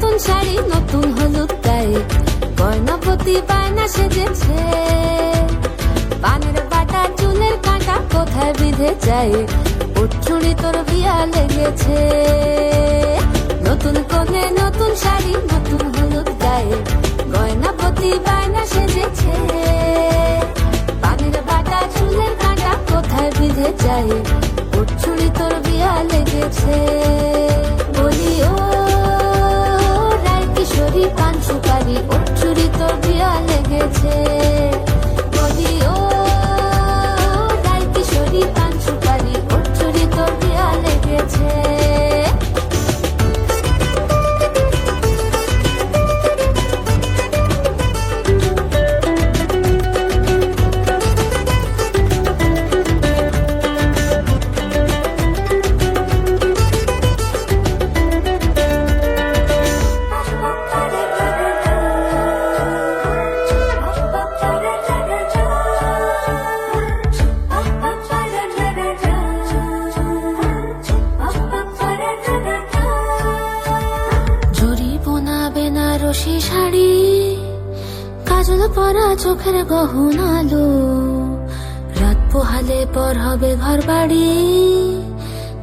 নতুন শাড়ি, নতুন হলুদ গায়ে। গয়নাপতি বায়না সেজেছে। পানের বাটা, চুলের কাঁটা কোথায় বিঁধে যায়? উঠছুড়ি তোর বিয়া লেগেছে। নতুন কোণে নতুন শাড়ি, নতুন হলুদ গায়ে। গয়নাপতি বায়না সেজেছে। পানের বাটা, চুলের কাঁটা কোথায় বিঁধে যায়? উঠছুড়ি তোর বিয়া লেগেছে। কিশোরী বেনারসি শাড়ি, কাজল পরা চোখের গহনালো রাত পোহালে পর হবে ঘর বাড়ি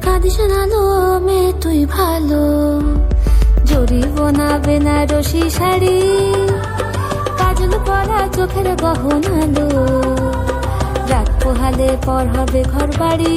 কাঁদিস নালো মে তুই ভালো। জরি না বেনারসি শাড়ি, কাজল পরা চোখের গহনালো রাত পোহালে পর হবে ঘর বাড়ি